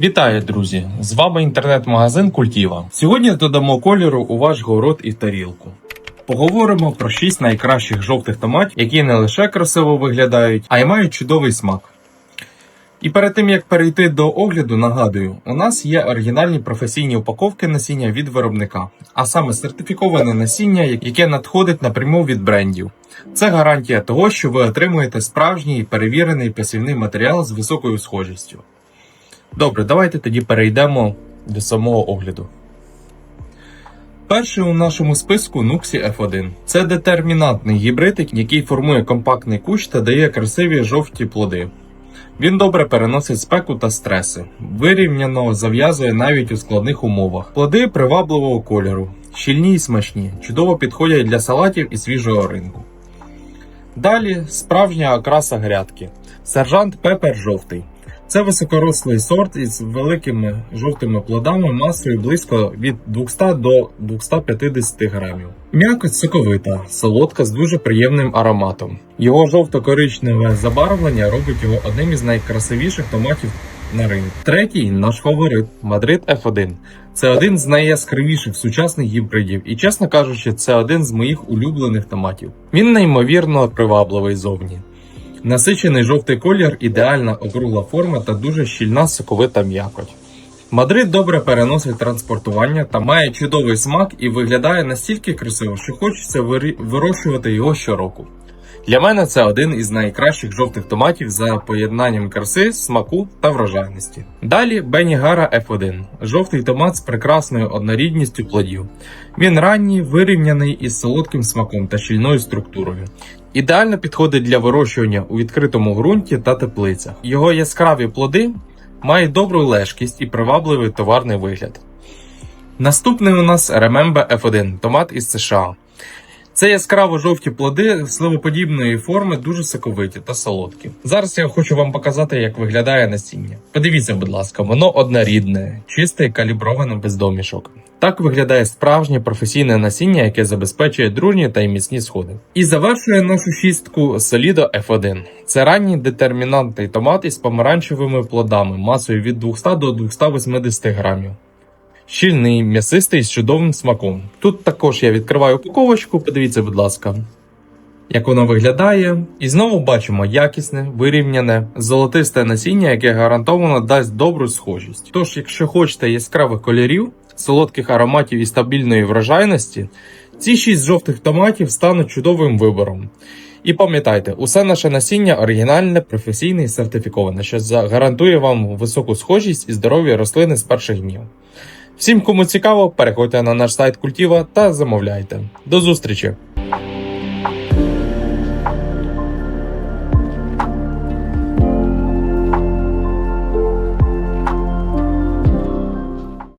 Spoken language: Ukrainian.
Вітаю, друзі! З вами інтернет-магазин Культіва. Сьогодні додамо кольору у ваш город і тарілку. Поговоримо про 6 найкращих жовтих томатів, які не лише красиво виглядають, а й мають чудовий смак. І перед тим як перейти до огляду, нагадую, у нас є оригінальні професійні упаковки насіння від виробника, а саме сертифіковане насіння, яке надходить напряму від брендів. Це гарантія того, що ви отримуєте справжній перевірений посівний матеріал з високою схожістю. Добре, давайте тоді перейдемо до самого огляду. Перший у нашому списку Nuxi F1. Це детермінантний гібрид, який формує компактний кущ та дає красиві жовті плоди. Він добре переносить спеку та стреси, вирівняно зав'язує навіть у складних умовах. Плоди привабливого кольору, щільні і смачні, чудово підходять для салатів і свіжого ринку. Далі справжня окраса грядки. Сержант Пепер жовтий. Це високорослий сорт із великими жовтими плодами масою близько від 200 до 250 грамів. М'якоть соковита, солодка з дуже приємним ароматом. Його жовто-коричневе забарвлення робить його одним із найкрасивіших томатів на ринку. Третій наш фаворит Мадрид F1. Це один з найяскравіших сучасних гібридів, і, чесно кажучи, це один з моїх улюблених томатів. Він неймовірно привабливий зовні. Насичений жовтий колір, ідеальна округла форма та дуже щільна соковита м'якоть. Мадрид добре переносить транспортування та має чудовий смак і виглядає настільки красиво, що хочеться вирощувати його щороку. Для мене це один із найкращих жовтих томатів за поєднанням краси, смаку та врожайності. Далі Бенігара F1 жовтий томат з прекрасною однорідністю плодів. Він ранній, вирівняний із солодким смаком та щільною структурою. Ідеально підходить для вирощування у відкритому ґрунті та теплицях. Його яскраві плоди мають добру лежкість і привабливий товарний вигляд. Наступний у нас Remember F1 томат із США. Це яскраво жовті плоди сливоподібної форми, дуже соковиті та солодкі. Зараз я хочу вам показати, як виглядає насіння. Подивіться, будь ласка, воно однорідне, чисте і каліброване без домішок. Так виглядає справжнє професійне насіння, яке забезпечує дружні та й міцні сходи. І завершує нашу шістку Solido F1. Це ранній детермінантний томат із помаранчевими плодами масою від 200 до 280 грамів. Щільний, м'ясистий з чудовим смаком. Тут також я відкриваю упаковочку, подивіться, будь ласка, як воно виглядає. І знову бачимо якісне, вирівняне, золотисте насіння, яке гарантовано дасть добру схожість. Тож, якщо хочете яскравих кольорів, солодких ароматів і стабільної врожайності, ці 6 жовтих томатів стануть чудовим вибором. І пам'ятайте, усе наше насіння оригінальне, професійне і сертифіковане, що гарантує вам високу схожість і здоров'я рослини з перших днів. Всім, кому цікаво, переходьте на наш сайт Культіва та замовляйте. До зустрічі!